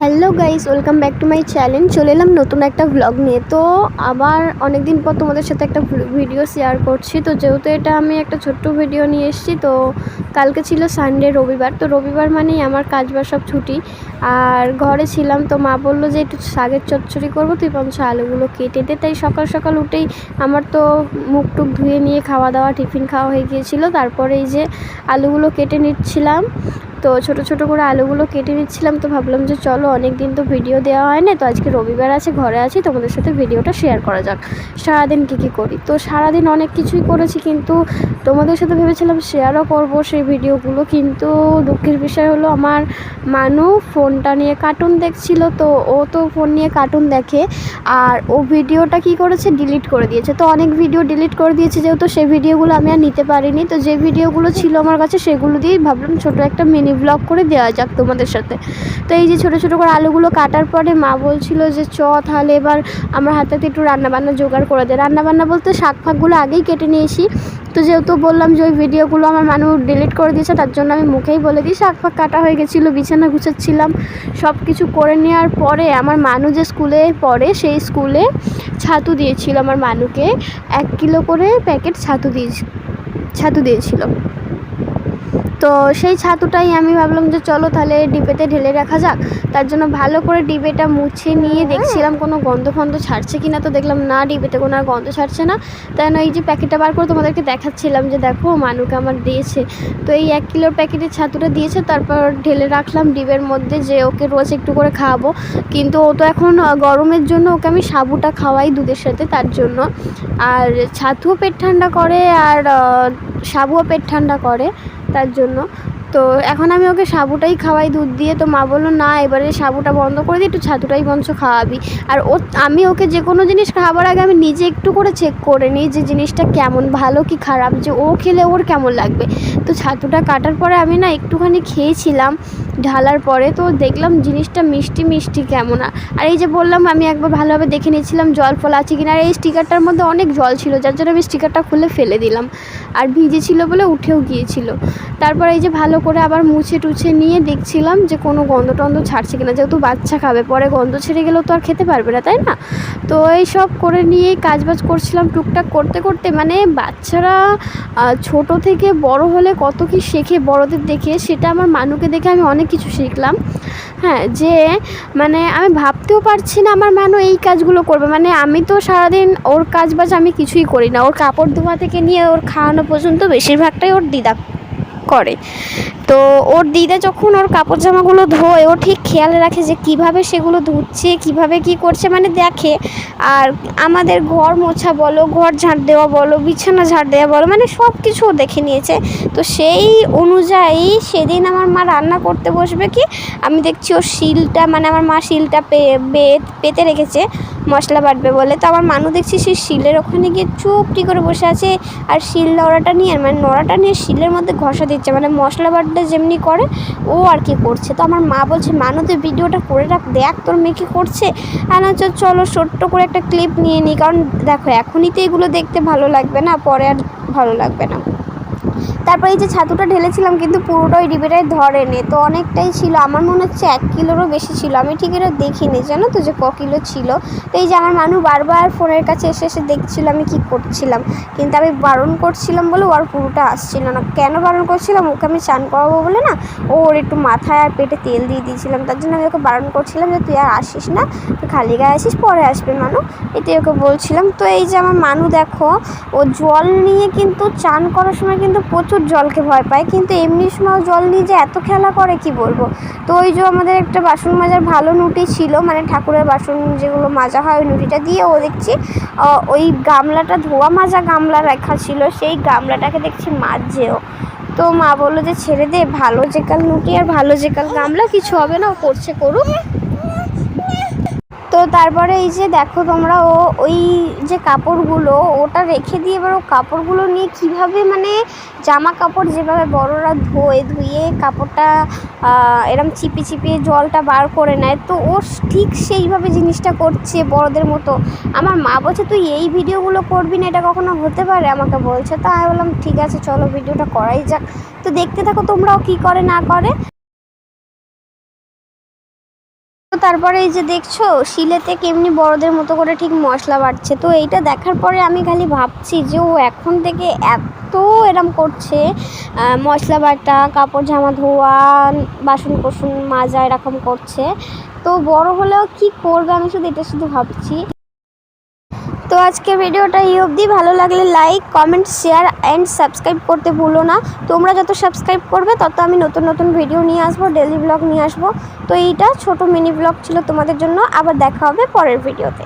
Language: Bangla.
Hello guys welcome back to my channel চলে এলাম নতুন একটা ভ্লগ নিয়ে। তো আবার অনেক দিন পর তোমাদের সাথে একটা ভিডিও শেয়ার করছি। তো যেহেতু এটা আমি একটা ছোট্ট ভিডিও নিয়ে এসেছি, তো কালকে ছিল সানডে রবিবার। তো রবিবার মানেই আমার কাজ বাজ সব ছুটি। আর ঘরে ছিলাম তো মা বলল যে একটু শাকের চচ্চড়ি করব, তুই পঞ্চ আলুগুলো কেটে দে। তাই সকাল সকাল উঠেই আমার তো মুখ টুক ধুয়ে নিয়ে খাওয়া দাওয়া, টিফিন খাওয়া হয়ে গিয়েছিল। তারপরে এই যে আলুগুলো কেটে নিচ্ছিলাম। তো ছোট ছোট করে আলুগুলো কেটে নিচ্ছিলাম, তো ভাবলাম যে চলো অনেক দিন তো ভিডিও দেওয়া হয় না, তো আজকে রবিবার আছে, ঘরে আছি, তোমাদের সাথে ভিডিওটা শেয়ার করা যাক। সারাদিন কী কী করি? তো সারাদিন অনেক কিছুই করেছি, কিন্তু তোমাদের সাথে ভেবেছিলাম শেয়ারও করব সেই ভিডিওগুলো, কিন্তু দুঃখের বিষয় হলো আমার মানু ফোনটা নিয়ে কার্টুন দেখছিল, তো ও তো ফোন নিয়ে কার্টুন দেখে, আর ও ভিডিওটা কি করেছে? ডিলিট করে দিয়েছে। তো অনেক ভিডিও ডিলিট করে দিয়েছে, যেহেতু সেই ভিডিওগুলো আমি আর নিতে পারিনি, তো যে ভিডিওগুলো ছিল আমার কাছে, সেগুলো দিয়েই ভাবলাম ছোটো একটা মিনি ব্লগ করে দেওয়া যাক তোমাদের সাথে। তো এই যে ছোটো ছোটো করে আলুগুলো কাটার পরে মা বলছিল যে, চ তাহলে এবার আমার হাতে একটু রান্নাবান্না জোগাড় করে দেয় রান্নাবান্না বলতে শাক ফাকগুলো আগেই কেটে নিয়েছি। তো যেহেতু বললাম যে ওই ভিডিওগুলো আমার মানুষ ডিলিট করে দিয়েছে, তার জন্য আমি মুখেই বলে দিই, শাক ফাক কাটা হয়ে গেছিল, বিছানা গুছাচ্ছিলাম। সব কিছু করে নেওয়ার পরে আমার মানু যে স্কুলে পড়ে, সেই স্কুলে ছাতু দিয়েছিল আমার মানুকে। এক কিলো করে প্যাকেট ছাতু দিয়ে, ছাতু দিয়েছিল। তো সেই ছাতুটাই আমি ভাবলাম যে চলো তাহলে ডিবেতে ঢেলে রাখা যাক। তার জন্য ভালো করে ডিবেটা মুছে নিয়ে দেখছিলাম কোনো গন্ধ ফন্ধ ছাড়ছে কি না তো দেখলাম না ডিবেতে কোনো আর গন্ধ ছাড়ছে না। তাই না এই যে প্যাকেটটা বার করে তোমাদেরকে দেখাচ্ছিলাম যে দেখো মানুকে আমার দিয়েছে। তো এই এক কিলোর প্যাকেটের ছাতুটা দিয়েছে তারপর ঢেলে রাখলাম ডিবের মধ্যে যে ওকে রোজ একটু করে খাওয়াবো। কিন্তু ও তো এখন গরমের জন্য ওকে আমি সাবুটা খাওয়াই দুধের সাথে তার জন্য। আর ছাতুও পেট ঠান্ডা করে আর সাবুও পেট ঠান্ডা করে তার জন্য। তো এখন আমি ওকে সাবুটাই খাওয়াই, দুধ দিয়ে। তো মা বলল, না, এবারে সাবুটা বন্ধ করে দিই একটু ছাতুটাই বঞ্চ খাওয়াবি। আর ও, আমি ওকে যে কোনো জিনিস খাওয়ার আগে আমি নিজে একটু করে চেক করে নিই যে জিনিসটা কেমন, ভালো কি খারাপ, যে ও খেলে ওর কেমন লাগবে। তো ছাতুটা কাটার পরে আমি না একটুখানি খেয়েছিলাম। ঢালার পরে তো দেখলাম জিনিসটা মিষ্টি মিষ্টি কেমন। আর এই যে বললাম, আমি একবার ভালোভাবে দেখে নিয়েছিলাম জল ফল আছে কিনা। আর এই স্টিকারটার মধ্যে অনেক জল ছিল, যার জন্য আমি স্টিকারটা খুলে ফেলে দিলাম। আর ভিজে ছিল বলে উঠেও গিয়েছিল। তারপর এই যে ভালো করে আবার মুছে টুছে নিয়ে দেখছিলাম যে কোনো গন্ধ টন্ধ ছাড়ছে কিনা। যেহেতু বাচ্চা খাবে, পরে গন্ধ ছেড়ে গেলেও তো আর খেতে পারবে না, তাই না? তো এই সব করে নিয়েই কাজবাজ করছিলাম টুকটাক করতে করতে। মানে বাচ্চারা ছোট থেকে বড় হলে কত কি শেখে বড়দের দেখে, সেটা আমার মানুকে দেখে আমি অনেক কিছু শিখলাম। হ্যাঁ যে মানে আমি ভাবতেও পারছি না আমার মানু এই কাজগুলো করবে। মানে আমি তো সারাদিন ওর কাজ বাজ আমি কিছুই করি না। ওর কাপড় ধোয়া থেকে নিয়ে ওর খাওয়ানো পর্যন্ত বেশিরভাগটাই ওর দিদা করে। তো ওর দিদা যখন ওর কাপড় জামাগুলো ধোয়, ও ঠিক খেয়াল রাখে যে কীভাবে সেগুলো ধুচ্ছে, কীভাবে কি করছে। মানে দেখে, আর আমাদের ঘর মোছা বলো, ঘর ঝাঁট দেওয়া বলো, বিছানা ঝাঁট দেওয়া বলো মানে সব কিছু দেখে নিয়েছে। তো সেই অনুযায়ী সেদিন আমার মা রান্না করতে বসবে কি, আমি দেখছি ওর শিলটা মানে আমার মা শিলটা পে পেতে রেখেছে, মশলা বাটবে বলে। তো আমার মানু দেখছি সেই শিলের ওখানে গিয়ে চুপটি করে বসে আছে, আর শিল নড়াটা নিয়ে মানে নড়াটা নিয়ে শিলের মধ্যে ঘষা দিচ্ছে। মানে মশলা বাটটা যেমনি করে, ও আর কি করছে। তো আমার মা বলছে, মানু, তুই ভিডিওটা করে রাখ, দেখ তোর মেয়ে কী করছে? আর না চলো, ছোট্ট করে একটা ক্লিপ নিয়ে নিই কারণ দেখো, এখনই তো এগুলো দেখতে ভালো লাগবে না, পরে আর ভালো লাগবে না। তারপরে এই যে ছাতুটা ঢেলেছিলাম কিন্তু পুরোটা ওই ডিবিটায় ধরেনি। তো অনেকটাই ছিল। আমার মনে হচ্ছে এক কিলোরও বেশি ছিল। আমি ঠিক এটা দেখিনি, জানো তো যে ক কিলো ছিল। তো এই যে আমার মানুষ বারবার ফোনের কাছে এসে এসে দেখছিল আমি কি করছিলাম। কিন্তু আমি বারণ করছিলাম বলে ওর পুরোটা আসছিল না। কেন বারণ করছিলাম? ওকে আমি চান করাবো বলে না ওর একটু মাথায় আর পেটে তেল দিয়ে দিয়েছিলাম। তার জন্য আমি ওকে বারণ করছিলাম যে, তুই আর আসিস না, তুই খালি গায়ে আসিস, পরে আসবে মানু। এটাই ওকে বলছিলাম। তো এই যে আমার মানু দেখো, ও জল নিয়ে কিন্তু চান করার সময় কিন্তু প্রচুর জলকে ভয় পায়, কিন্তু এমনি সময় জল নিয়ে যে এত খেলা করে কি বলব? তো ওই যে আমাদের একটা বাসন মাজার ভালো নুটি ছিল মানে ঠাকুরের বাসন যেগুলো মাজা হয়, ওই নুটিটা দিয়ে ও দেখছি ওই গামলাটা, ধোয়া মাজা গামলা রাখা ছিল, সেই গামলাটাকে দেখছি মাজছেও। তো মা বলল যে, ছেড়ে দে, ভালো যেকাল নুটি আর ভালো যেকাল গামলা, কিছু হবে না, ও করছে করুক। তারপরে এই যে দেখো তোমরা, ও ওই যে কাপড়গুলো, ওটা রেখে দিয়ে এবার ও কাপড়গুলো নিয়ে কীভাবে মানে জামা কাপড় যেভাবে বড়রা ধোয়, ধুয়ে কাপড়টা এরম চিপি চিপিয়ে জলটা বার করে নেয়, তো ও ঠিক সেইভাবে জিনিসটা করছে বড়দের মতো। আমার মা বলছে, তুই এই ভিডিওগুলো করবি না, এটা কখনো হতে পারে? আমাকে বলছে, তা আমি বললাম, ঠিক আছে, চলো ভিডিওটা করাই যাক। তো দেখতে থাকো তোমরাও কী করে, না করে। তারপরে এই যে দেখছ, শিলেতে কেমনি বড়দের মতো করে ঠিক মশলা বাড়ছে। তো এইটা দেখার পরে আমি খালি ভাবছি যে ও এখন থেকে এত এরম করছে মশলা বাটা, কাপড় জামা ধোয়া বাসন কোসন মাজা এরকম করছে। তো বড় হলেও কি করবে আমি শুধু এটা শুধু ভাবছি। তো আজকে ভিডিওটা এই অবধি। ভালো লাগলে like comment share and subscribe করতে ভুলো না। তোমরা যত সাবস্ক্রাইব করবে, তত আমি নতুন নতুন ভিডিও নিয়ে আসব ডেলি ব্লগ নিয়ে আসব। তো এইটা ছোট মিনি ব্লগ ছিল তোমাদের জন্য। আবার দেখা হবে পরের ভিডিওতে